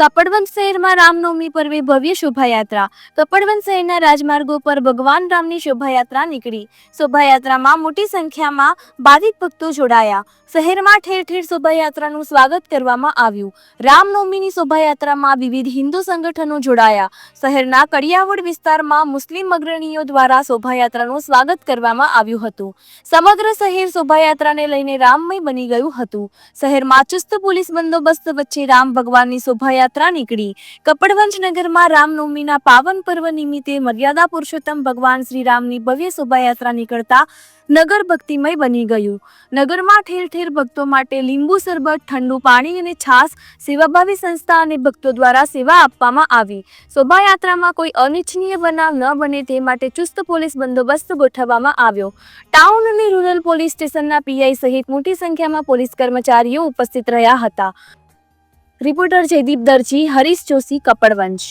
કપડવંત શહેરમાં રામનવમી પર્વે ભવ્ય શોભાયાત્રા. કપડવંત શહેરના રાજમાર્ગો પર ભગવાન રામની શોભાયાત્રા નીકળી. શોભાયાત્રામાં મોટી સંખ્યામાં બાધિત ભક્તો જોડાયા. શહેરમાં ઠેર ઠેર શોભાયાત્રાનું સ્વાગત કરવામાં આવ્યું. રામનવમીની શોભાયાત્રામાં વિવિધ હિન્દુ સંગઠનો જોડાયા. શહેરના કડિયાવડ વિસ્તારમાં મુસ્લિમ અગ્રણીઓ દ્વારા શોભાયાત્રાનું સ્વાગત કરવામાં આવ્યું હતું. સમગ્ર શહેર શોભાયાત્રાને લઈને રામમય બની ગયું હતું. શહેરમાં ચુસ્ત પોલીસ બંદોબસ્ત વચ્ચે રામ ભગવાનની શોભાયાત્રા નીકળી. કપડવંજ નગરમાં રામનવમીના પાવન પર્વ નિમિત્તે મર્યાદા પુરુષોત્તમ ભગવાન શ્રી રામની ભવ્ય શોભાયાત્રા નીકળતા નગર ભક્તિમય બની ગયું. નગરમાં ઠેર ઠેર ભક્તો માટે લીંબુ શરબત, ઠંડુ પાણી અને છાસ સેવાભાવી સંસ્થા અને ભક્તો દ્વારા સેવા આપવામાં આવી. શોભાયાત્રામાં કોઈ અનિચ્છનીય બનાવ ન બને તે માટે ચુસ્ત પોલીસ બંદોબસ્ત ગોઠવવામાં આવ્યો. ટાઉન અને રૂરલ પોલીસ સ્ટેશનના પીઆઈ સહિત મોટી સંખ્યામાં પોલીસ કર્મચારીઓ ઉપસ્થિત રહ્યા હતા. રિપોર્ટર જયદીપ દરજી હરીશ જોશી કપડવંજ